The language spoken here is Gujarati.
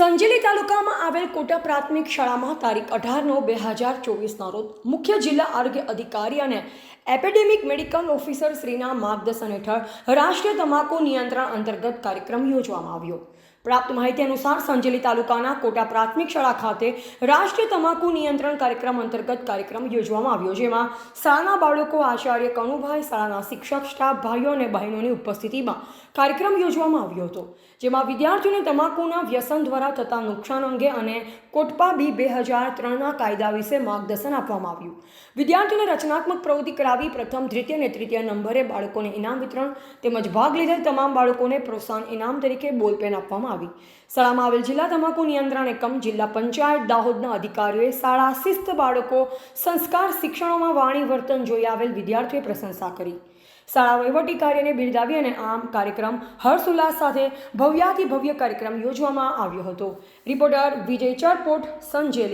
સંજેલી તાલુકામાં આવેલ કોટા પ્રાથમિક શાળામાં તારીખ અઢાર નવ બે હજાર ચોવીસના રોજ મુખ્ય જિલ્લા આરોગ્ય અધિકારી અને એપેડેમિક મેડિકલ ઓફિસર શ્રીના માર્ગદર્શન હેઠળ રાષ્ટ્રીય તમાકુ નિયંત્રણ અંતર્ગત કાર્યક્રમ યોજવામાં આવ્યો. પ્રાપ્ત માહિતી અનુસાર સંજેલી તાલુકાના કોટા પ્રાથમિક શાળા ખાતે રાષ્ટ્રીય તમાકુ નિયંત્રણ કાર્યક્રમ અંતર્ગત કાર્યક્રમ યોજવામાં આવ્યો, જેમાં શાળાના બાળકો, આચાર્ય કણુભાઈ શાળાના શિક્ષક, સ્ટાફ, ભાઈઓ અને બહેનોની ઉપસ્થિતિમાં કાર્યક્રમ યોજવામાં આવ્યો હતો, જેમાં વિદ્યાર્થીઓને તમાકુના વ્યસન દ્વારા થતા નુકસાન અંગે અને કોટપા બી બે હજાર ત્રણના કાયદા વિશે માર્ગદર્શન આપવામાં આવ્યું. વિદ્યાર્થીઓને રચનાત્મક પ્રવૃત્તિ કરાવી પ્રથમ, દ્વિતીય અને તૃતીય નંબરે બાળકોને ઇનામ વિતરણ તેમજ ભાગ લીધેલ તમામ બાળકોને પ્રોત્સાહન ઇનામ તરીકે બોલપેન આપવામાં આવી. શાળામાં આવેલ જિલ્લા તમાકુ નિયંત્રણ એકમ જિલ્લા પંચાયત દાહોદના અધિકારીઓએ શાળા શિસ્ત બાળકો સંસ્કાર શિક્ષણોમાં વાણી વર્તન જોઈ આવેલ વિદ્યાર્થીઓએ પ્રશંસા કરી. શાળા વહીવટી કાર્યને બિરદાવી અને આમ કાર્યક્રમ હર્ષોલ્લાસ સાથે ભવ્યાથી ભવ્ય કાર્યક્રમ યોજવામાં આવ્યો હતો. રિપોર્ટર વિજય ચરપોટ, સંજેલી.